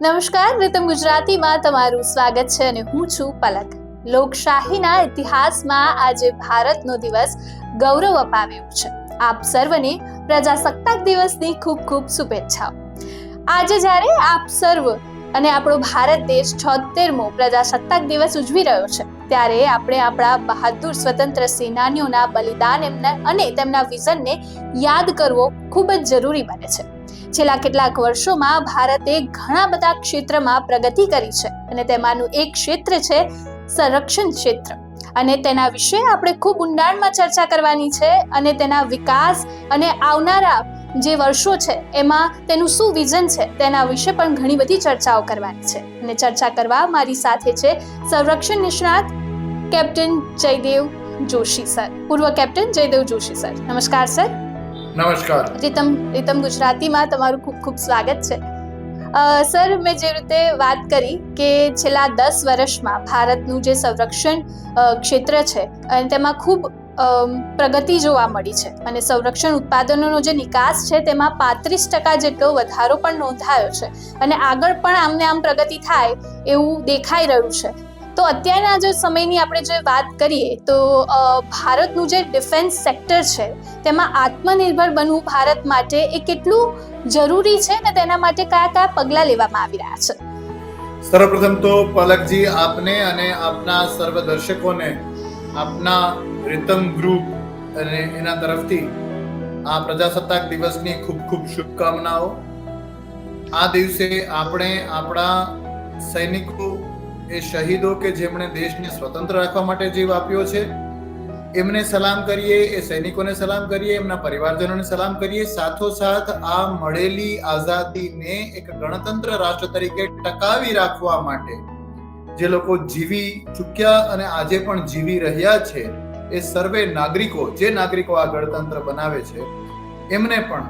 નમસ્કાર, રીતમ ગુજરાતીમાં તમારું સ્વાગત છે અને હું છું પલક. લોકશાહીના ઇતિહાસમાં આજે ભારતનો દિવસ ગૌરવ અપાવ્યો છે. આપ સર્વને પ્રજાસત્તાક દિવસની ખૂબ ખૂબ શુભેચ્છાઓ. આજે જ્યારે આપ સર્વ અને આપણો ભારત દેશ છોતેરમો પ્રજાસત્તાક દિવસ ઉજવી રહ્યો છે, ત્યારે આપણે આપણા બહાદુર સ્વતંત્ર સેનાનીઓના બલિદાન એમના અને તેમના વિઝનને યાદ કરવો ખૂબ જ જરૂરી બને છે. છેલ્લા કેટલાક વર્ષોમાં ભારતે ઘણા બધા ક્ષેત્રમાં પ્રગતિ કરી છે અને તેમાંનું એક ક્ષેત્ર છે સંરક્ષણ ક્ષેત્ર. અને તેના વિશે આપણે ખૂબ ઊંડાણમાં ચર્ચા કરવાની છે અને તેના વિકાસ અને આવનારા જે વર્ષો છે એમાં તેનું શું વિઝન છે તેના વિશે પણ ઘણી બધી ચર્ચાઓ કરવાની છે. અને ચર્ચા કરવા મારી સાથે છે સંરક્ષણ નિષ્ણાત કેપ્ટન જયદેવ જોશી સર. પૂર્વ કેપ્ટન જયદેવ જોશી સર. નમસ્કાર સર. નમસ્કાર. રીતમ રીતમ ગુજરાતીમાં તમારું ખૂબ ખૂબ સ્વાગત છે. સર, મેં જે રીતે વાત કરી કે છેલ્લા દસ વર્ષમાં ભારતનું જે સંરક્ષણ ક્ષેત્ર છે અને તેમાં ખૂબ પ્રગતિ જોવા મળી છે અને સંરક્ષણ ઉત્પાદનોનો જે નિકાસ છે તેમાં પાંત્રીસ ટકા જેટલો વધારો પણ નોંધાયો છે અને આગળ પણ આમને આમ પ્રગતિ થાય એવું દેખાઈ રહ્યું છે. તો અત્યારના જે સમયની આપણે જે વાત કરીએ, તો ભારતનું જે ડિફેન્સ સેક્ટર છે, તેમાં આત્મનિર્ભર બનવું ભારત માટે એ કેટલું જરૂરી છે અને તેના માટે કયા કયા પગલાં લેવામાં આવી રહ્યા છે? સર્વપ્રથમ તો પલકજી આપને અને આપના સર્વ દર્શકોને, આપના રીતમ ગ્રુપ અને એના તરફથી આ પ્રજાસત્તાક દિવસની ખૂબ ખૂબ શુભકામનાઓ. આ દિવસે આપણે આપણા સૈનિકો એ શહીદો કે જેમણે દેશને સ્વતંત્ર રાખવા માટે જીવ આપ્યો છે, એમને સલામ કરીએ, એ સૈનિકોને સલામ કરીએ, એમના પરિવારજનોને સલામ કરીએ, સાથોસાથ આ મળેલી આઝાદીને એક ગણતંત્ર રાષ્ટ્ર તરીકે ટકાવી રાખવા માટે જે લોકો જીવી ચૂક્યા અને આજે પણ જીવી રહ્યા છે, એ સર્વે નાગરિકો, જે નાગરિકો આ ગણતંત્ર બનાવે છે, એમને પણ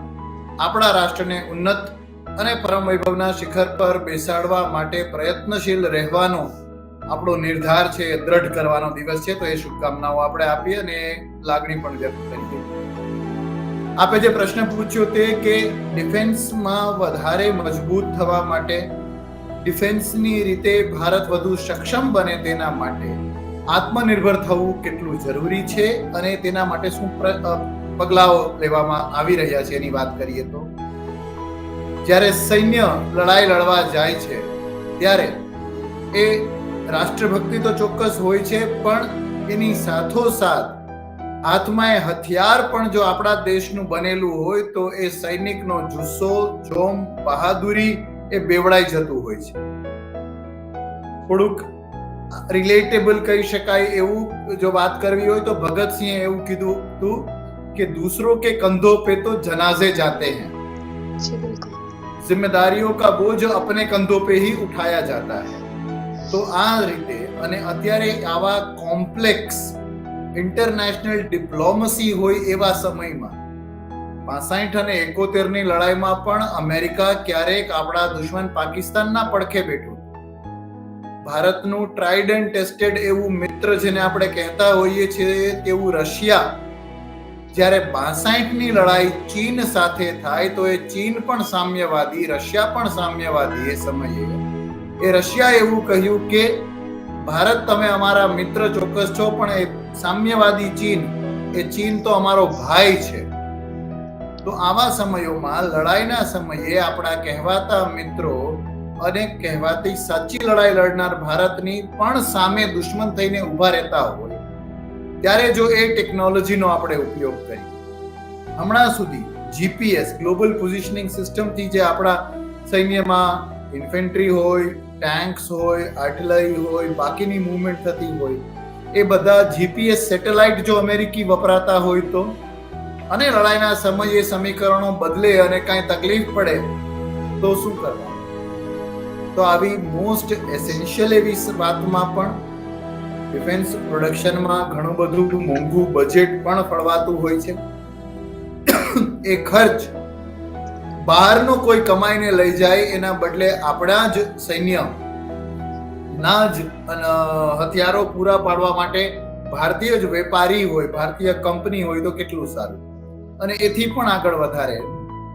આપણા રાષ્ટ્રને ઉન્નત અને પરમ વૈભવના શિખર પર બેસાડવા માટે પ્રયત્નશીલ રહેવાનો આપણો નિર્ધાર છે દ્રઢ કરવાનો દિવસ છે. તો એ શુભકામનાઓ આપણે આપીએ અને લાગણી પણ વ્યક્ત કરીએ. આપે જે પ્રશ્ન પૂછ્યો તે કે ડિફેન્સમાં વધારે મજબૂત થવા માટે ડિફેન્સની રીતે ભારત વધુ સક્ષમ બને તેના માટે આત્મનિર્ભર થવું કેટલું જરૂરી છે અને તેના માટે શું પગલાઓ લેવામાં આવી રહ્યા છે એની વાત કરીએ તો. જ્યારે સૈન્ય લડાઈ લડવા જાય છે, ત્યારે એ રાષ્ટ્રભક્તિ તો ચોક્કસ હોય છે, પણ એની સાથોસાથ હાથમાં હથિયાર પણ જો આપણા દેશનું બનેલું હોય, તો એ સૈનિકનો જુસ્સો, જોમ, બહાદુરી એ બેવડાઈ જતું હોય છે. થોડુંક રિલેટેબલ કહી શકાય એવું જો વાત કરવી હોય, તો ભગતસિંહે એવું કીધું હતું કે, દૂસરો કે કંધો પે તો જનાઝે જાતે हैं જિમ્મેદારીઓ કા બોજ અપને કંધો પે હી ઉઠાયા જાતા હે તો આ રીતે અને અત્યારે આવા કોમ્પ્લેક્સ ઇન્ટરનેશનલ ડિપ્લોમસી હોય એવા સમયમાં પાસઠ અને એકોતેરની લડાઈમાં પણ અમેરિકા ક્યારેક આપણા દુશ્મન પાકિસ્તાનના પડખે બેઠો ભારતનું ટ્રાઇડ એન્ડ ટેસ્ટેડ એવું મિત્ર જેને આપણે કહેતા હોઈએ છીએ તેવું રશિયા જ્યારે બાસાઠની લડાઈ ચીન સાથે થાય તો એ ચીન પણ સામ્યવાદી, રશિયા પણ સામ્યવાદી એ સમયે. એ રશિયા એવું કહ્યું કે, ભારત તમે અમારા મિત્ર ચોક્કસ છો, પણ એ સામ્યવાદી ચીન, એ ચીન તો અમારો ભાઈ છે. તો આવા સમયોમાં, લડાઈના સમયે આપણા કહેવાતા મિત્રો અને કહેવાતી સાચી લડાઈ લડનાર ભારતની પણ સામે દુશ્મન થઈને ઊભા રહેતા હોય. ત્યારે જો એ ટેકનોલોજીનો આપણે ઉપયોગ કરીએ. હમણાં સુધી જીપીએસ ગ્લોબલ પોઝિશનિંગ સિસ્ટમથી જે આપણા સૈન્યમાં ઇન્ફેન્ટ્રી હોય ટેન્ક્સ હોય આર્ટિલરી હોય, બાકીની મૂવમેન્ટ થતી હોય, એ બધા જીપીએસ સેટેલાઇટ જો અમેરિકી વપરાતા હોય તો, અને લડાઈના સમયે સમીકરણો બદલે અને કાંઈ તકલીફ પડે, તો શું કરવાનું? તો આવી મોસ્ટ એસેન્શિયલ એવી વાતમાં પણ ડિફેન્સ પ્રોડક્શનમાં ઘણું બધું મોંઘું બજેટ પણ ફળવાતું હોય છે. એ ખર્ચ બહારનો કોઈ કમાઈને લઈ જાય એના બદલે આપણા જ સૈન્ય, ના જ હથિયારો પૂરા પાડવા માટે ભારતીય જ વેપારી હોય, ભારતીય કંપની હોય તો કેટલું સારું. અને એથી પણ આગળ વધારે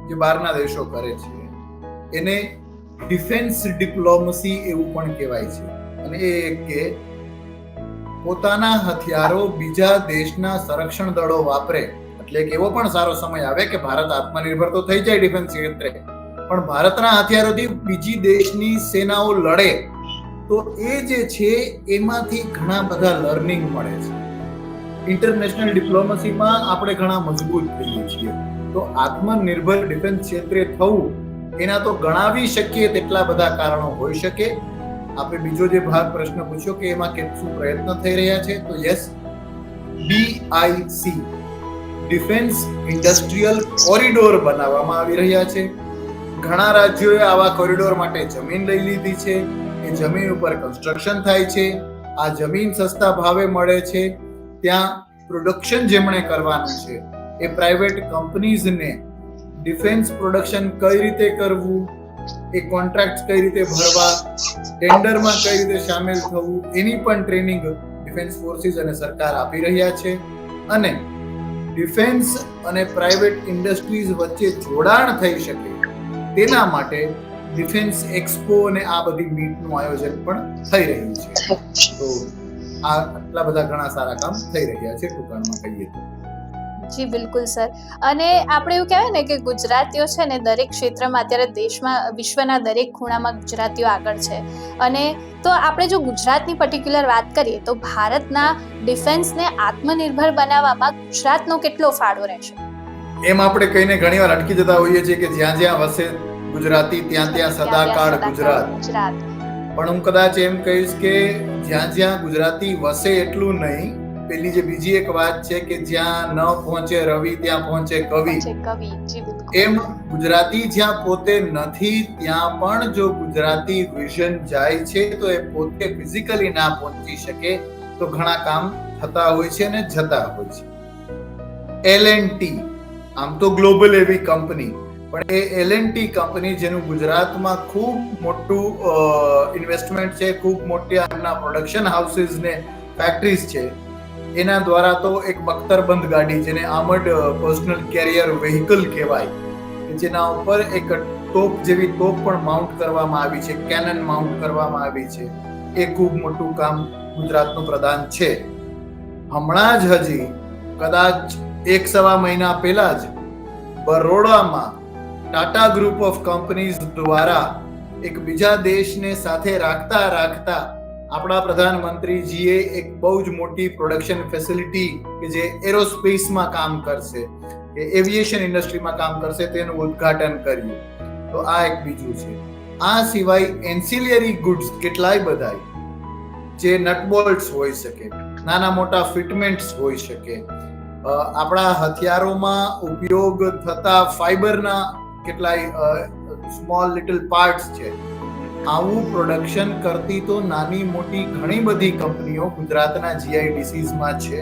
જે બહારના દેશો કરે છે, એને ડિફેન્સ ડિપ્લોમસી એવું પણ કહેવાય છે. અને એ કે પોતાના હથિયારો બીજા દેશના સંરક્ષણ દળો વાપરે. એટલે કે એવો પણ સારો સમય આવે કે ભારત આત્મનિર્ભર તો થઈ જાય ડિફેન્સ ક્ષેત્રે. પણ ભારતના હથિયારોથી બીજી દેશની સેનાઓ લડે, તો એ જે છે એમાંથી ઘણા બધા લર્નિંગ મળે છે. ઇન્ટરનેશનલ ડિપ્લોમસીમાં આપણે ઘણા મજબૂત થઈએ છીએ. તો આત્મનિર્ભર ડિફેન્સ ક્ષેત્રે થવું, એના તો ગણાવી શકીએ તેટલા બધા કારણો હોઈ શકે. આપણે બીજો જે ભાગ પ્રશ્ન પૂછ્યો કે એમાં કેટલું પ્રયત્ન થઈ રહ્યા છે, તો yes DIC defence industrial corridor બનાવવામાં આવી રહ્યા છે. ઘણા રાજ્યોએ આવા કોરિડોર માટે જમીન લઈ લીધી છે. એ જમીન ઉપર કન્સ્ટ્રક્શન થાય છે. આ જમીન સસ્તા ભાવે મળે છે. ત્યાં પ્રોડક્શન જેમણે કરવાનું છે, એ પ્રાઇવેટ કંપનીઝને ડિફેન્સ પ્રોડક્શન કઈ રીતે કરવું એ કોન્ટ્રાક્ટ કઈ રીતે ભરવા ટેન્ડરમાં કઈ રીતે સામેલ થવું, એની પણ ટ્રેનિંગ ડિફેન્સ ફોર્સિસ અને સરકાર આપી રહ્યા છે. અને ડિફેન્સ અને પ્રાઇવેટ ઇન્ડસ્ટ્રીઝ વચ્ચે જોડાણ થઈ શકે તેના માટે ડિફેન્સ એક્સપો અને આ બધી મીટનું આયોજન પણ થઈ રહ્યું છે. તો આ આટલા બધા ઘણા સારા કામ થઈ રહ્યા છે, ટૂંકાણમાં કહીએ તો. જી બિલકુલ સર. અને આપણે એવું કહેવાય ને કે ગુજરાતીઓ છે ને દરેક ક્ષેત્રમાં અત્યારે દેશમાં વિશ્વના દરેક ખૂણામાં ગુજરાતીઓ આગળ છે. અને તો આપણે જો ગુજરાતની પર્ટિક્યુલર વાત કરીએ તો ભારતના ડિફેન્સને આત્મનિર્ભર બનાવવામાં ગુજરાતનો કેટલો ફાળો રહેશે? એમ આપણે કહીને ઘણીવાર અટકી જતા હોઈએ છીએ કે જ્યાં જ્યાં વસે ગુજરાતી ત્યાં ત્યાં સદાકાળ ગુજરાત. ગુજરાત. પણ હું કદાચ એમ કહીશ કે જ્યાં જ્યાં ગુજરાતી વસે એટલું નહીં પેલી જે બીજી એક વાત છે કે જ્યાં ન પહોંચે રવિ ત્યાં પહોંચે કવિ. એમ ગુજરાતી જ્યાં પોતે નથી ત્યાં પણ જો ગુજરાતી વિઝન જાય છે તો એ પોતે ફિઝિકલી ના પહોંચી શકે તો ઘણા કામ થતા હોય છે અને જતા હોય છે. એલ એન્ડ ટી આમ તો ગ્લોબલ એવી કંપની પણ એ એલ એન્ડ ટી કંપની જેનું ગુજરાતમાં ખૂબ મોટું ઇન્વેસ્ટમેન્ટ છે ખૂબ મોટી એમના પ્રોડક્શન હાઉસીસ ને ફેક્ટરીઝ છે એના દ્વારા તો એક બખ્તરબંધ ગાડી જેને આમડ પર્સનલ કેરિયર વેહિકલ કહેવાય જેના ઉપર એક તોપ જેવી તોપ પણ માઉન્ટ કરવામાં આવી છે કેનન માઉન્ટ કરવામાં આવી છે. એ ખૂબ મોટું કામ ગુજરાતનું પ્રદાન છે. હમણાં જ હજી, કદાચ એક સવા મહિના પહેલા જ, બરોડામાં ટાટા ગ્રુપ ઓફ કંપનીઝ દ્વારા એક બીજા દેશને સાથે રાખતા રાખતા આપણા પ્રધાનમંત્રીજીએ એક બહુ જ મોટી પ્રોડક્શન ફેસિલિટી કે જે એરોસ્પેસમાં કામ કરશે, કે એવિએશન ઇન્ડસ્ટ્રીમાં કામ કરશે, તેનું ઉદ્ઘાટન કર્યું. તો આ એક બીજું છે. આ સિવાય એન્સિલિયરી ગુડ્સ કેટલાય બધાય, જે નટબોલ્ટ્સ હોઈ શકે, નાના મોટા ફિટમેન્ટ્સ હોઈ શકે આપણા હથિયારોમાં ઉપયોગ થતા ફાઈબરના કેટલાય સ્મોલ લિટલ પાર્ટ્સ છે આવું પ્રોડક્શન કરતી તો નાની મોટી ઘણી બધી કંપનીઓ ગુજરાતના જીઆઈડીસીઝમાં છે.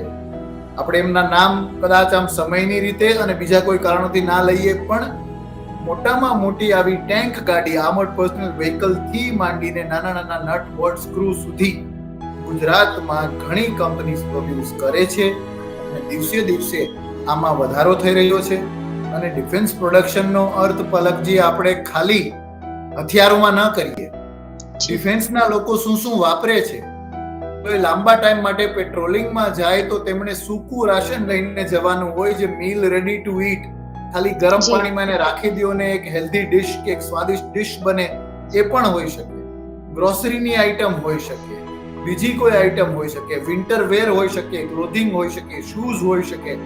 આપણે એમના નામ કદાચ આમ સમયની રીતે અને બીજા કોઈ કારણોથી ના લઈએ, પણ મોટામાં મોટી આવી ટેન્ક ગાડી આર્મર્ડ પર્સનલ વ્હીકલથી માંડીને નાના નાના નટ બોલ્ટ સ્ક્રૂ સુધી ગુજરાતમાં ઘણી કંપનીઝ પ્રોડ્યુસ કરે છે અને દિવસે દિવસે આમાં વધારો થઈ રહ્યો છે. અને ડિફેન્સ પ્રોડક્શનનો અર્થ પલકજી આપણે ખાલી હથિયારોમાં ન કરીએ. ડિફેન્સના લોકો શું શું વાપરે છે? તો એ લાંબા ટાઈમ માટે પેટ્રોલિંગમાં જાય તો તેમણે સૂકું રાશન લઈને જવાનું હોય જે મીલ રેડી ટુ ઈટ ખાલી ગરમ પાણીમાં એને રાખી દો ને એક હેલ્ધી ડિશ કે એક સ્વાદિષ્ટ ડિશ બને એ પણ હોઈ શકે. ગ્રોસરીની આઈટમ હોઈ શકે. બીજી કોઈ આઈટમ હોઈ શકે. વિન્ટર વેર હોઈ શકે ક્લોથિંગ હોઈ શકે શૂઝ હોઈ શકે.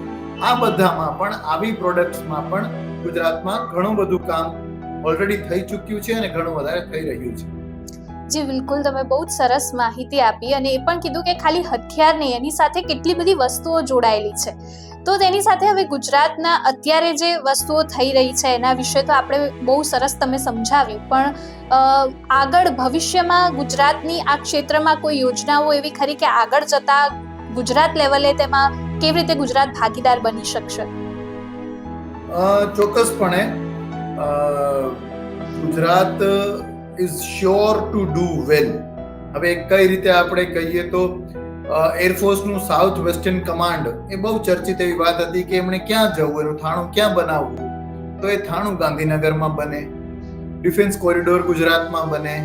આ બધામાં પણ આવી પ્રોડક્ટ્સમાં પણ ગુજરાતમાં ઘણું બધું કામ ઓલરેડી થઈ ચૂક્યું છે અને ઘણું વધારે થઈ રહ્યું છે. જી બિલકુલ. તમે બહુ જ સરસ માહિતી આપી અને એ પણ કીધું કે ખાલી હથિયાર નહીં એની સાથે કેટલી બધી વસ્તુઓ જોડાયેલી છે. તો તેની સાથે હવે ગુજરાતના અત્યારે જે વસ્તુઓ થઈ રહી છે એના વિશે તો આપણે બહુ સરસ તમે સમજાવ્યું. પણ આગળ ભવિષ્યમાં ગુજરાતની આ ક્ષેત્રમાં કોઈ યોજનાઓ એવી ખરી કે આગળ જતા ગુજરાત લેવલે તેમાં કેવી રીતે ગુજરાત ભાગીદાર બની શકશે? ચોક્કસપણે. Gujarat is sure to do well હવે કઈ રીતે આપણે કહીએ તો એરફોર્સનું સાઉથ વેસ્ટર્ન કમાન્ડ એ બહુ ચર્ચિત એવી વાત હતી કે એમણે ક્યાં જવું, એનું થાણું ક્યાં બનાવવું? તો એ થાણું ગાંધીનગરમાં બને ડિફેન્સ કોરિડોર ગુજરાતમાં બને,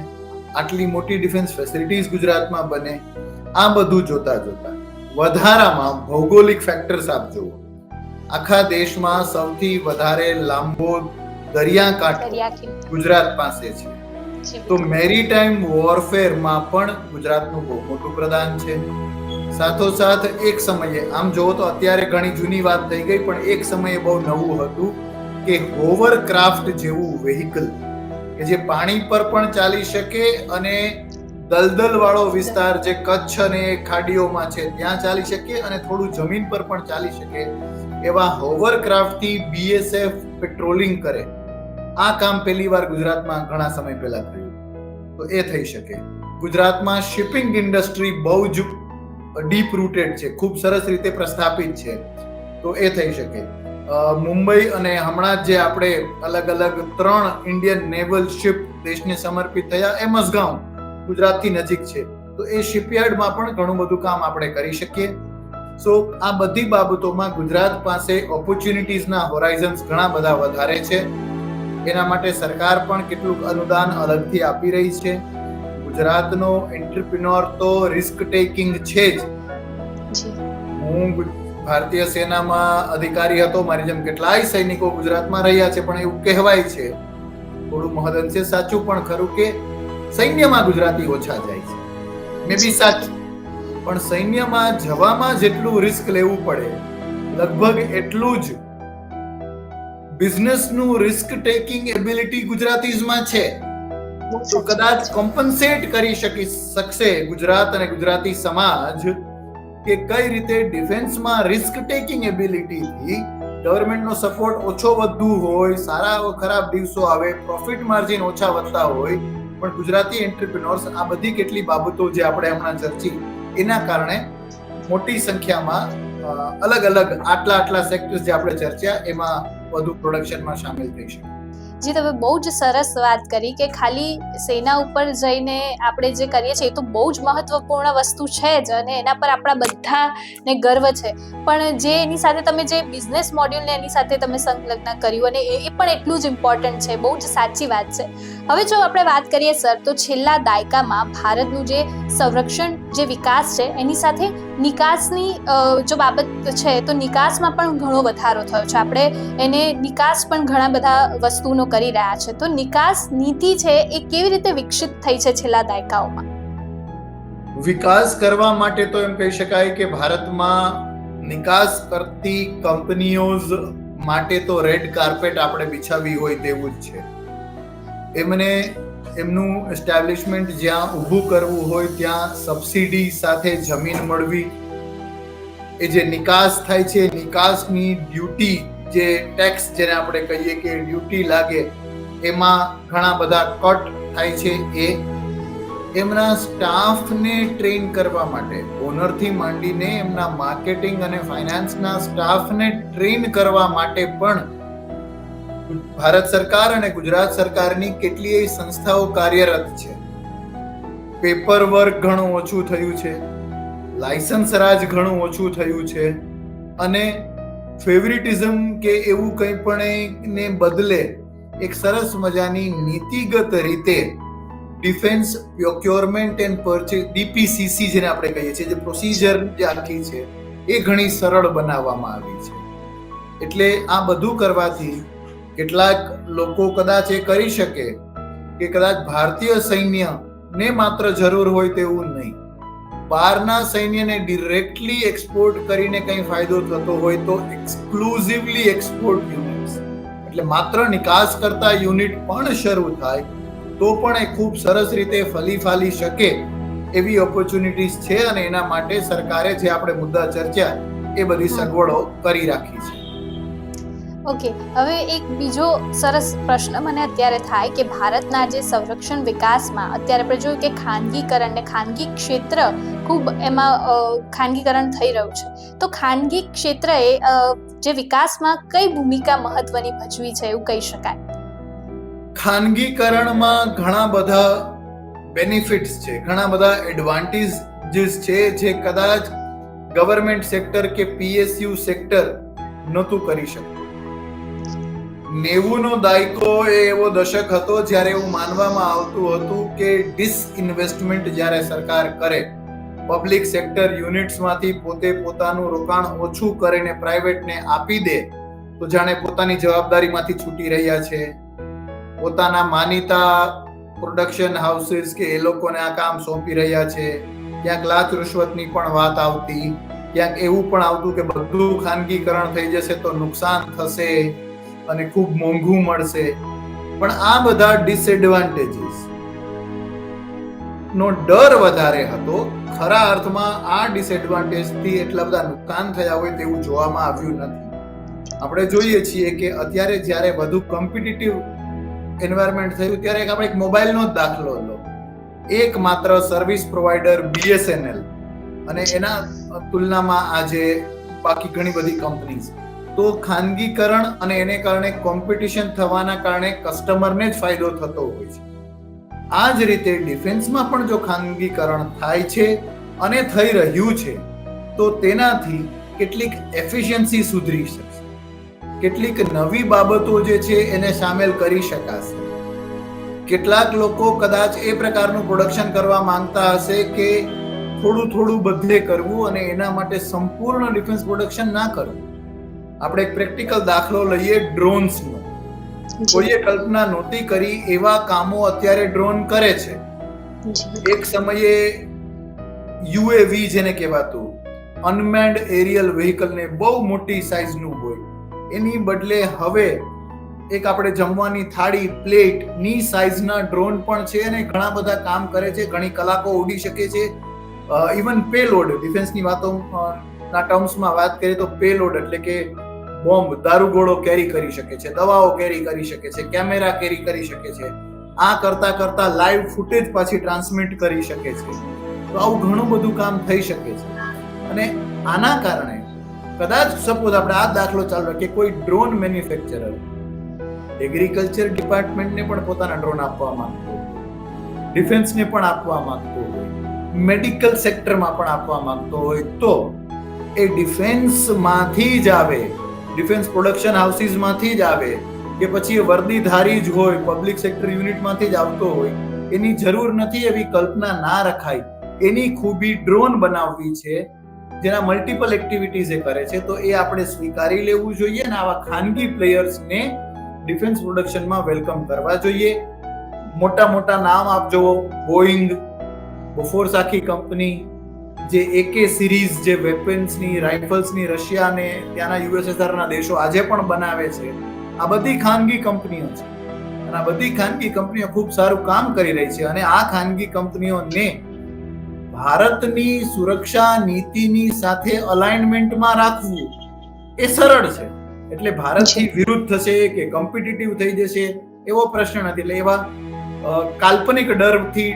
આટલી મોટી ડિફેન્સ ફેસિલિટીઝ ગુજરાતમાં બને, આ બધું જોતા જોતા. વધારામાં ભૌગોલિક ફેક્ટર્સ આપ જુઓ. આખા દેશમાં સૌથી વધારે લાંબો દરિયાકાંઠો. ગુજરાત પાસે છે. તો મેરીટાઈમ વોરફેરમાં પણ ગુજરાતનું બહુ મોટું પ્રદાન છે સાથોસાથ એક સમયે આમ જોવો તો અત્યારે ઘણી જૂની વાત થઈ ગઈ પણ એક સમયે બહુ નવું હતું કે હોવરક્રાફ્ટ જેવું વેહિકલ કે જે પાણી પર પણ ચાલી શકે અને દલદલ વાળો વિસ્તાર જે કચ્છ અને ખાડીઓમાં છે ત્યાં ચાલી શકે અને થોડું જમીન પર પણ ચાલી શકે એવા હોવરક્રાફ્ટથી બીએસએફ પેટ્રોલિંગ કરે આ કામ પહેલી વાર ગુજરાતમાં ઘણા સમય પહેલા થયું. તો એ થઈ શકે. ગુજરાતમાં શિપિંગ ઇન્ડસ્ટ્રી બહુ જ ડીપ રૂટેડ છે. ખૂબ સરસ રીતે પ્રસ્થાપિત છે. તો એ થઈ શકે. મુંબઈ અને હમણાં જ આપણે અલગ અલગ ત્રણ ઇન્ડિયન નેવલ શિપ દેશને સમર્પિત થયા, એ મસગાંવ ગુજરાતથી નજીક છે. તો એ શિપયાર્ડમાં પણ ઘણું બધું કામ આપણે કરી શકીએ. સો આ બધી બાબતોમાં ગુજરાત પાસે ઓપોર્ચ્યુનિટીઝના હોરાઇઝન્સ ઘણા બધા વધારે છે. એના માટે સરકાર પણ કેટલુંક અનુદાન અલગથી આપી રહી છે. ગુજરાતનો એન્ટરપ્રિનોર તો રિસ્ક ટેકિંગ છે જ. હું ભારતીય સેનામાં અધિકારી હતો મારી જેમ કેટલાય સૈનિકો ગુજરાતમાં રહ્યા છે પણ એવું કહેવાય છે. થોડું મહદઅંશે સાચું પણ ખરું કે સૈન્યમાં ગુજરાતી ઓછા જાય છે. મે બી સાચું. પણ સૈન્યમાં જવામાં જેટલું રિસ્ક લેવું પડે લગભગ એટલું જ બિઝનેસનું રિસ્ક ટેકિંગ એબિલિટી ગુજરાતીઝમાં છે. તો કદાચ કોમ્પન્સેટ કરી શકી, શકશે ગુજરાત અને ગુજરાતી સમાજ કે કઈ રીતે ડિફેન્સમાં રિસ્ક ટેકિંગ એબિલિટીથી ગવર્મેન્ટનો સપોર્ટ ઓછો વધુ હોય, સારા ખરાબ દિવસો આવે પ્રોફિટ માર્જિન ઓછા વધતા હોય, પણ ગુજરાતી એન્ટરપ્રિનોર્સ આ બધી કેટલી બાબતો જે આપણે હમણાં ચર્ચી, એના કારણે મોટી સંખ્યામાં અલગ અલગ આટલા આટલા સેક્ટર્સ જે આપણે ચર્ચ્યા, એમાં વધુ પ્રોડક્શનમાં સામેલ થઈ શકે. જી, તમે બહુ જ સરસ વાત કરી કે ખાલી સેના ઉપર જઈને આપણે જે કરીએ છીએ એ તો બહુ જ મહત્વપૂર્ણ વસ્તુ છે જ અને એના પર આપણા બધાને ગર્વ છે. પણ જે એની સાથે તમે જે બિઝનેસ મોડ્યુલને એની સાથે તમે સંલગ્ન કર્યું અને એ પણ એટલું જ ઇમ્પોર્ટન્ટ છે. બહુ જ સાચી વાત છે. હવે જો આપણે વાત કરીએ, સર, તો છેલ્લા દાયકામાં ભારતનું જે સંરક્ષણ, જે વિકાસ છે, એની સાથે નિકાસની જો બાબત છે, તો નિકાસમાં પણ ઘણો વધારો થયો છે. આપણે એને નિકાસ પણ ઘણા બધા વસ્તુનો કરી રહ્યા છે. તો નિકાસ નીતિ છે, એ કેવી રીતે વિકસિત થઈ છે છેલ્લા દાયકાઓમાં? વિકાસ કરવા માટે તો એમ કહી શકાય કે ભારતમાં નિકાસ કરતી કંપનીઓ માટે તો રેડ કાર્પેટ આપણે બિછાવી હોય તેવું જ છે. એમને એમનું એસ્ટાબ્લિશમેન્ટ જ્યાં ઊભું કરવું હોય, ત્યાં સબસિડી સાથે જમીન મળવી. એ જે નિકાસ થાય છે નિકાસની ડ્યુટી જે ટેક્સ જેને આપણે કહીએ કે ડ્યુટી લાગે, એમાં ઘણા બધા કટ થાય છે એ. એમના સ્ટાફને ટ્રેન કરવા માટે ઓનરથી માંડીને એમના માર્કેટિંગ અને ફાઇનાન્સના સ્ટાફને ટ્રેન કરવા માટે પણ ભારત સરકાર અને ગુજરાત સરકારની કેટલીય સંસ્થાઓ કાર્યરત છે. પેપર વર્ક ઘણું ઓછું થયું છે. લાયસન્સ રાજ ઘણું ઓછું થયું છે. અને ફેવરિટિઝમ કે એવું કંઈ પણ ને બદલે એક સરસ મજાની નીતિગત રીતે defence procurement and purchase DPCC જેને આપણે કહીએ છીએ, જે પ્રોસિજર જે આખી છે, એ ઘણી સરળ બનાવવામાં આવી છે. એટલે આ બધું કરવાથી કેટલાક લોકો કદાચ એ કરી શકે કે કદાચ ભારતીય સૈન્ય ને માત્ર જરૂર હોય તેવું નહીં. બહારના સૈન્યને ડિરેક્ટલી એક્સપોર્ટ કરીને કંઈ ફાયદો થતો હોય તો એક્સક્લુઝિવલી એક્સપોર્ટ યુનિટ્સ એટલે માત્ર નિકાસ કરતા યુનિટ પણ શરૂ થાય તો પણ એ ખૂબ સરસ રીતે ફલી ફાલી શકે એવી ઓપોર્ચ્યુનિટીઝ છે અને એના માટે સરકારે જે આપણે મુદ્દા ચર્ચ્યા એ બધી સગવડો કરી રાખી છે. ઓકે હવે એક બીજો સરસ પ્રશ્ન મને અત્યારે થાય કે ભારતના જે સંરક્ષણ વિકાસમાં અત્યારે આપણે જોયું કે ખાનગીકરણ ને ખાનગી ક્ષેત્ર ખૂબ એમાં ખાનગીકરણ થઈ રહ્યું છે. તો ખાનગી ક્ષેત્રએ જે વિકાસમાં કઈ ભૂમિકા મહત્વની ભજવી છે એવું કહી શકાય? ખાનગીકરણમાં ઘણા બધા બેનિફિટ્સ છે, ઘણા બધા એડવાન્ટેજીસ છે, જે કદાચ ગવર્મેન્ટ સેક્ટર કે પીએસયુ સેક્ટર નહોતું કરી શકતું. નેવું નો દાયકો એ એવો દશક હતો જ્યારે એવું માનવામાં આવતું હતું કે ડિસઇન્વેસ્ટમેન્ટ જ્યારે સરકાર કરે પબ્લિક સેક્ટર યુનિટ્સમાંથી પોતે પોતાનું રોકાણ ઓછું કરીને પ્રાઇવેટને આપી દે, તો જાણે પોતાની જવાબદારીમાંથી છૂટી રહ્યા છે. પોતાના માનીતા પ્રોડક્શન હાઉસીસ કે એ લોકોને આ કામ સોંપી રહ્યા છે. ક્યાંક લાચ રૂશ્વતની પણ વાત આવતી, ક્યાંક એવું પણ આવતું કે બધું ખાનગીકરણ થઈ જશે તો નુકસાન થશે. અને ખૂબ મોંઘું મળશે. પણ આ બધા ડિસએડવાન્ટેજીસ નો ડર વધારે હતો. ખરા અર્થમાં આ ડિસએડવાન્ટેજથી એટલા બધા નુકસાન થયા હોય તેવું જોવામાં આવ્યું નથી. આપણે જોઈએ છીએ કે અત્યારે જ્યારે વધુ કોમ્પિટિટિવ એન્વાયરમેન્ટ થયું ત્યારે આપણે એક મોબાઈલનો જ દાખલો લો. એક માત્ર સર્વિસ પ્રોવાઈડર બીએસએનએલ અને એના તુલનામાં આજે બાકી ઘણી બધી કંપનીઝ તો ખાનગીકરણ અને એને કારણે કોમ્પિટિશન થવાના કારણે કસ્ટમરને જ ફાયદો થતો હોય છે. આ જ રીતે ડિફેન્સમાં પણ જો ખાનગીકરણ થાય છે અને થઈ રહ્યું છે, તો તેનાથી કેટલીક એફિશિયન્સી સુધરી શકશે. કેટલીક નવી બાબતો જે છે એને સામેલ કરી શકાશે. કેટલાક લોકો કદાચ એ પ્રકારનું પ્રોડક્શન કરવા માંગતા હશે કે થોડું થોડું બધે કરવું અને એના માટે સંપૂર્ણ ડિફેન્સ પ્રોડક્શન ના કરવું. આપણે એક પ્રેક્ટિકલ દાખલો લઈએ ડ્રોન્સનો કોઈએ કલ્પના નહોતી કરી એવા કામો અત્યારે ડ્રોન કરે છે. એક સમયે યુએવી જેને કહેવાતું અનમેન્ડ એરિયલ વ્હીકલને બહુ મોટી સાઇઝનું હોય. એની બદલે હવે એક આપણે જમવાની થાળી પ્લેટની સાઇઝના ડ્રોન પણ છે અને ઘણા બધા કામ કરે છે ઘણી કલાકો ઉડી શકે છે. ઇવન પેલોડ ડિફેન્સની વાતો ના ટર્મ્સમાં વાત કરીએ તો પેલોડ એટલે કે બોમ્બ દારૂગોળો કેરી કરી શકે છે, દવાઓ કેરી કરી શકે છે, કેમેરા કેરી કરી શકે છે. આ કરતા કરતા લાઈવ ફૂટેજ પાછી ટ્રાન્સમિટ કરી શકે છે. તો આવું ઘણું બધું કામ થઈ શકે છે. અને આના કારણે કદાચ સપોઝ આપણે આ દાખલો ચાલુ રાખીએ, કોઈ ડ્રોન મેન્યુફેક્ચરર એગ્રીકલ્ચર ડિપાર્ટમેન્ટને પણ પોતાના ડ્રોન આપવા માંગતો ડિફેન્સને પણ આપવા માંગતો હોય. મેડિકલ સેક્ટરમાં પણ આપવા માંગતો હોય તો એ ડિફેન્સમાંથી જ આવે ડિફેન્સ પ્રોડક્શન હાઉસીસમાંથી જ આવે કે પછી વર્દીધારી જ હોય, પબ્લિક સેક્ટર યુનિટમાંથી જ આવતો હોય, એની જરૂર નથી એવી કલ્પના ના રખાય. એની ખૂબી ડ્રોન બનાવવી છે, જેના મલ્ટિપલ એક્ટિવિટીઝ એ કરે છે, તો એ આપણે સ્વીકારી લેવું જોઈએ અને આવા ખાનગી પ્લેયર્સને ડિફેન્સ પ્રોડક્શનમાં વેલકમ કરવા જોઈએ. મોટા મોટા નામ આપજો બોઈંગ બોફોર્સ આખી કંપની જે એકે સિરીઝ જે વેપન્સની રાઇફલ્સની રશિયા અને ત્યાંના યુએસએસઆરના દેશો આજે પણ બનાવે છે. આ બધી ખાનગી કંપનીઓ છે. અને આ બધી ખાનગી કંપનીઓ ખૂબ સારું કામ કરી રહી છે અને આ ખાનગી કંપનીઓને ભારતની સુરક્ષા નીતિની સાથે અલાઇનમેન્ટમાં રાખવું એ સરળ છે. એટલે ભારતથી વિરુદ્ધ થશે કે કોમ્પિટિટિવ થઈ જશે એવો પ્રશ્ન નથી. એટલે એવા કાલ્પનિક ડરથી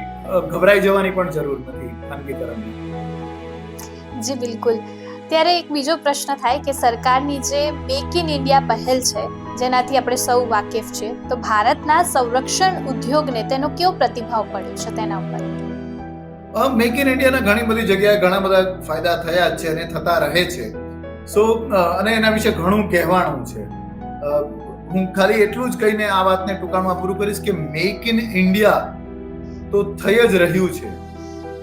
ગભરાઈ જવાની પણ જરૂર નથી ખાનગીકરણની જી, બિલકુલ. ત્યારે એક બીજો પ્રશ્ન થાય કે સરકારની જે મેક ઇન ઇન્ડિયા પહેલ છે, જેનાથી આપણે સૌ વાકેફ છે તો ભારતના સંરક્ષણ ઉદ્યોગને તેનો કેવો પ્રતિભાવ પડ્યો છે તેના ઉપર? મેક ઇન ઇન્ડિયાના ઘણી બધી જગ્યાએ ઘણા બધા ફાયદા થયા છે અને થતા રહે છે. સો અને એના વિશે ઘણું કહેવાનું છે. હું ખાલી એટલું જ કહીને આ વાતને ટૂંકાણમાં પૂરું કરીશ કે મેક ઇન ઇન્ડિયા તો થઈ જ રહ્યું છે.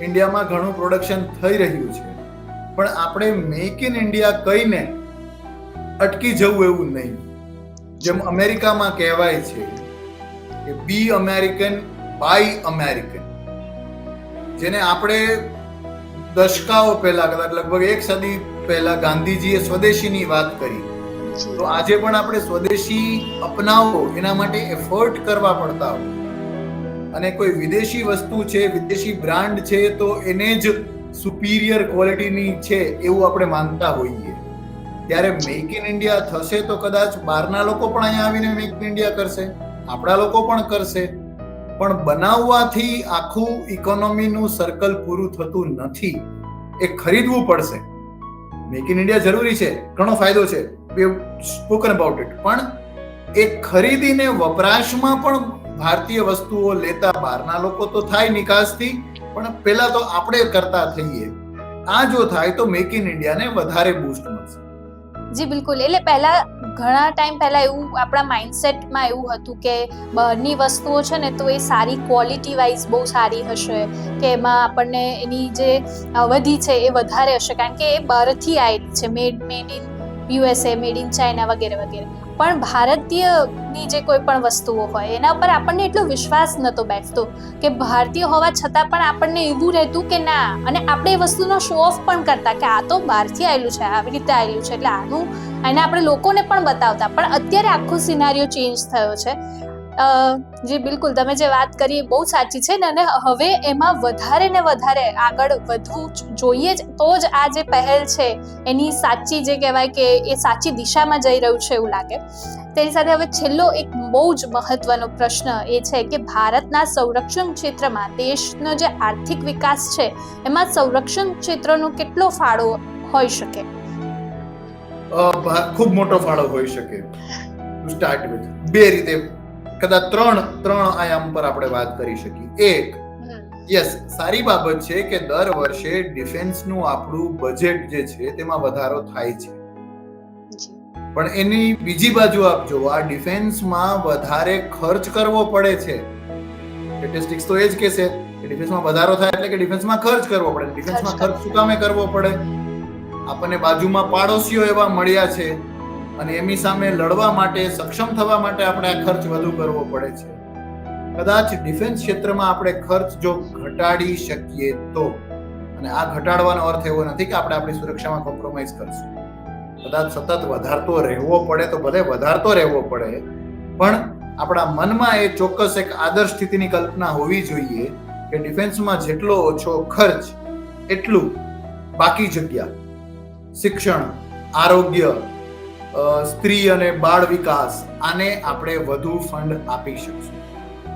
ઇન્ડિયામાં ઘણું પ્રોડક્શન થઈ રહ્યું છે. પણ આપણે મેક ઇન ઇન્ડિયા કહીને અટકી જવું એવું નહીં. જેમ અમેરિકામાં કહેવાય છે કે બી અમેરિકન બાય અમેરિકન જેને આપણે દશકાઓ પહેલા કદાચ લગભગ એક સદી પહેલા ગાંધીજીએ સ્વદેશીની વાત કરી. તો આજે પણ આપણે સ્વદેશી અપનાવો એના માટે એફર્ટ કરવા પડતા હોય. અને કોઈ વિદેશી વસ્તુ છે વિદેશી બ્રાન્ડ છે તો એને જ સુપીરિયર ક્વોલિટીની છે એવું આપણે માનતા હોઈએ. ત્યારે મેક ઇન ઇન્ડિયા થશે તો કદાચ બહારના લોકો પણ અહીંયા આવીને મેક ઇન ઇન્ડિયા કરશે, આપણા લોકો પણ કરશે. પણ બનાવવાથી આખું ઇકોનોમીનું સર્કલ પૂરું થતું નથી. એ ખરીદવું પડશે. મેક ઇન ઇન્ડિયા જરૂરી છે, ઘણો ફાયદો છે. વી સ્પોકન અબાઉટ ઇટ પણ એ ખરીદીને વપરાશમાં પણ ભારતીય વસ્તુઓ લેતા બહારના લોકો તો થાય નિકાસથી પણ પહેલા તો આપણે કરતા થઈએ. આ જો થાય તો મેક ઇન ઇન્ડિયાને વધારે બૂસ્ટ મળશે. જી, બિલકુલ. એટલે પહેલા ઘણા ટાઈમ પહેલા એવું આપણા માઇન્ડસેટમાં એવું હતું કે બહારની વસ્તુઓ છે ને તો એ સારી ક્વોલિટી વાઇઝ બહુ સારી હશે, કે એમાં આપણને એની જે અવધિ છે એ વધારે હશે. કારણ કે એ બહારથી આવેલી છે. Made made in USA made in China વગેરે વગેરે. પણ ભારતીયની જે કોઈ પણ વસ્તુઓ હોય, એના પર આપણને એટલો વિશ્વાસ નહોતો બેસતો કે ભારતીય હોવા છતાં પણ આપણને એવું રહેતું કે ના, અને આપણે એ વસ્તુનો શો ઓફ પણ કરતા કે આ તો બહારથી આવેલું છે, આવી રીતે આવેલું છે. એટલે આનું અને આપણે લોકોને પણ બતાવતા. પણ અત્યારે આખો સિનારીઓ ચેન્જ થયો છે. જી, બિલકુલ. તમે જે વાત કરી એ બહુ સાચી છે ને, અને હવે એમાં વધારે ને વધારે આગળ વધવું જોઈએ જ. તો જ આ જે પહેલ છે, એની સાચી જે કહેવાય કે એ સાચી દિશામાં જઈ રહ્યું છે એવું લાગે. તેની સાથે હવે છેલ્લો એક બહુ જ મહત્વનો પ્રશ્ન એ છે કે ભારતના સંરક્ષણ ક્ષેત્રમાં દેશનો જે આર્થિક વિકાસ છે, એમાં સંરક્ષણ ક્ષેત્રનો કેટલો ફાળો હોઈ શકે? ખૂબ મોટો ફાળો હોઈ શકે. સ્ટાર્ટ વિથ બે રીતે કદાચ ત્રણ ત્રણ આયામ પર આપણે વાત કરી શકીએ. એક યસ સારી બાબત છે કે દર વર્ષે ડિફેન્સનું આપણું બજેટ જે છે તેમાં વધારો થાય છે. પણ એની બીજી બાજુ આપ જો આ ડિફેન્સમાં વધારે ખર્ચ કરવો પડે છે. સ્ટેટિસ્ટિક્સ તો એ જ કહેશે કે ડિફેન્સમાં વધારો થાય એટલે કે ડિફેન્સમાં ખર્ચ કરવો પડે. ડિફેન્સમાં ખર્ચ ખર્ચ શું કામે કરવો પડે? આપણને બાજુમાં પાડોશીઓ એવા મળ્યા છે. અને એમની સામે લડવા માટે, સક્ષમ થવા માટે આપણે આ ખર્ચ વધુ કરવો પડે છે. કદાચ ડિફેન્સ ક્ષેત્રમાં આપણે ખર્ચ જો ઘટાડી શકીએ તો. અને આ ઘટાડવાનો અર્થ એવો નથી કે આપણે આપણી સુરક્ષામાં કોમ્પ્રોમાઇઝ કરશું. કદાચ સતત વધારતો રહેવો પડે તો ભલે વધારતો રહેવો પડે, પણ આપણા મનમાં એ ચોક્કસ એક આદર્શ સ્થિતિની કલ્પના હોવી જોઈએ કે ડિફેન્સમાં જેટલો ઓછો ખર્ચ, એટલું બાકી જગ્યા, શિક્ષણ, આરોગ્ય સ્ત્રી અને બાળ વિકાસ આને આપણે વધુ ફંડ આપી શકશું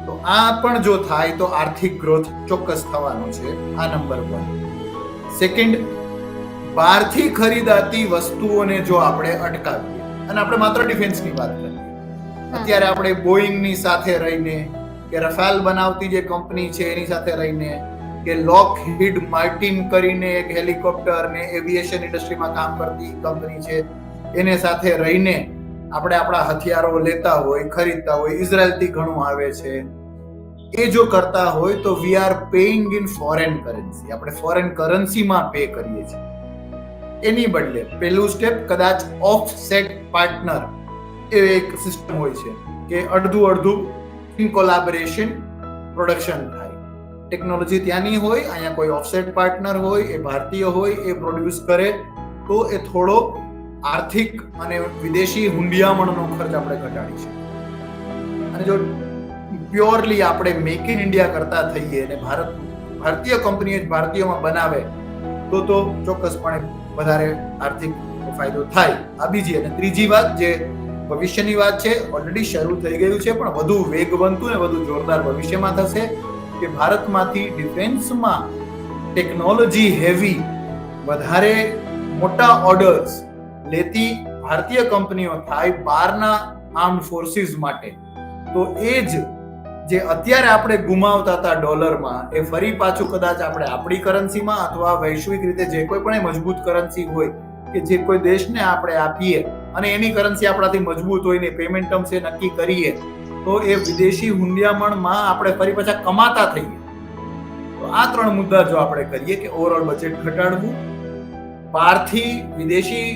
તો આ પણ જો થાય તો આર્થિક ગ્રોથ ચોક્કસ થવાનો છે. આ નંબર વન સેકન્ડ બહારથી ખરીદાતી વસ્તુઓને જો આપણે અટકાવીએ અને આપણે માત્ર ડિફેન્સની વાત કરીએ. અત્યારે આપણે બોઈંગની સાથે રહીને કે રફાલ બનાવતી જે કંપની છે એની સાથે રહીને કે લોક હિડ માર્ટિન કરીને એક હેલિકોપ્ટર ને એવિએશન ઇન્ડસ્ટ્રીમાં કામ કરતી કંપની છે એને સાથે રહીને આપણે આપણા હથિયારો લેતા હોય, ખરીદતા હોય, ઇઝરાયલથી ઘણું આવે છે. એ જો કરતા હોય તો we are paying in foreign currency આપણે ફોરેન કરન્સીમાં પે કરીએ છીએ. એની બદલે પહેલું સ્ટેપ કદાચ ઓફ સેટ પાર્ટનર એ એક સિસ્ટમ હોય છે કે અડધું અડધું ઇન કોલાબરેશન પ્રોડક્શન થાય. ટેકનોલોજી ત્યાંની હોય, અહીંયા કોઈ ઓફસેટ પાર્ટનર હોય, એ ભારતીય હોય, એ પ્રોડ્યુસ કરે, તો એ થોડો આર્થિક અને વિદેશી હુંડિયામણનો ખર્ચ આપણે ઘટાડી છે અને જો પ્યોરલી આપણે મેક ઇન ઇન્ડિયા કરતા થઈએ અને ભારત, ભારતીય કંપનીઓ જ ભારતીયોમાં બનાવે, તો તો ચોક્કસપણે વધારે આર્થિક ફાયદો થાય. આ બીજી અને ત્રીજી વાત જે ભવિષ્યની વાત છે ઓલરેડી શરૂ થઈ ગયું છે, પણ વધુ વેગવંતું ને વધુ જોરદાર ભવિષ્યમાં થશે, કે ભારતમાંથી ડિફેન્સમાં ટેકનોલોજી હેવી વધારે મોટા ઓર્ડર્સ લેતી ભારતીય કંપનીઓ થાય બહારના આર્મ ફોર્સિસ માટે. તો એ જ જે અત્યારે આપણે ગુમાવતા હતા ડોલરમાં, એ ફરી પાછું કદાચ આપણે આપણી કરન્સીમાં અથવા વૈશ્વિક રીતે જે કોઈ પણ મજબૂત કરન્સી હોય કે જે કોઈ દેશને આપણે આપીએ અને એની કરન્સી આપણાથી મજબૂત હોય ને પેમેન્ટ ટર્મ્સ એ નક્કી કરીએ, તો એ વિદેશી હુંડિયામણમાં આપણે ફરી પાછા કમાતા થઈએ. તો આ ત્રણ મુદ્દા જો આપણે કરીએ કે ઓવરઓલ બજેટ ઘટાડવું, બહારથી વિદેશી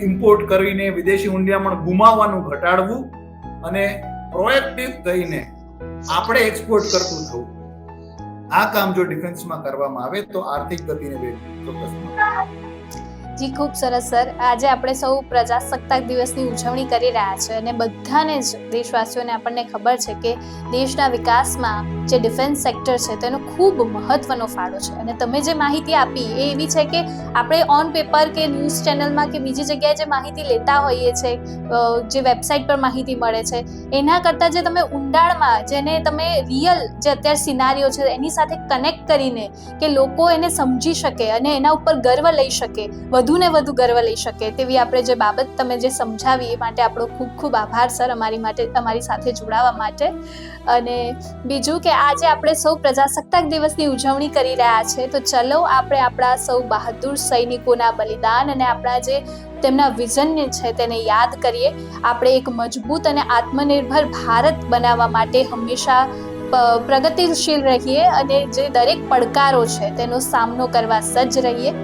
ઇમ્પોર્ટ કરીને વિદેશી ઊંડિયામણ ગુમાવવાનું ઘટાડવું અને પ્રોએક્ટિવ થઈને આપણે એક્સપોર્ટ કરતું થવું આ કામ જો ડિફેન્સમાં કરવામાં આવે તો આર્થિક ગતિને વેગ ચોક્કસ. જી, ખૂબ સરસ, સર. આજે આપણે સૌ પ્રજાસત્તાક દિવસની ઉજવણી કરી રહ્યા છે અને બધાને જ દેશવાસીઓને આપણને ખબર છે કે દેશના વિકાસમાં જે ડિફેન્સ સેક્ટર છે તેનો ખૂબ મહત્વનો ફાળો છે. અને તમે જે માહિતી આપી એ એવી છે કે આપણે ઓન પેપર કે ન્યૂઝ ચેનલમાં કે બીજી જગ્યાએ જે માહિતી લેતા હોઈએ છીએ જે વેબસાઇટ પર માહિતી મળે છે, એના કરતાં જે તમે ઊંડાણમાં જેને તમે રિયલ જે અત્યારે સિનારીઓ છે એની સાથે કનેક્ટ કરીને કે લોકો એને સમજી શકે અને એના ઉપર ગર્વ લઈ શકે વધુ ને વધુ ગર્વ લઈ શકે તેવી આપણે જે બાબત તમે જે સમજાવી એ માટે આપણો ખૂબ ખૂબ આભાર, સર, અમારી માટે, તમારી સાથે જોડાવા માટે. અને બીજું કે આજે આપણે સૌ પ્રજાસત્તાક દિવસની ઉજવણી કરી રહ્યા છે, તો ચલો આપણે આપણા સૌ બહાદુર સૈનિકોના બલિદાન અને આપણા જે તેમના વિઝનને છે તેને યાદ કરીએ. આપણે એક મજબૂત અને આત્મનિર્ભર ભારત બનાવવા માટે હંમેશા પ્રગતિશીલ રહીએ અને જે દરેક પડકારો છે તેનો સામનો કરવા સજ્જ રહીએ.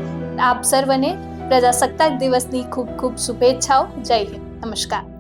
આપ સર્વને પ્રજાસત્તાક દિવસની ખૂબ ખૂબ શુભેચ્છાઓ. જય હિન્દ. નમસ્કાર.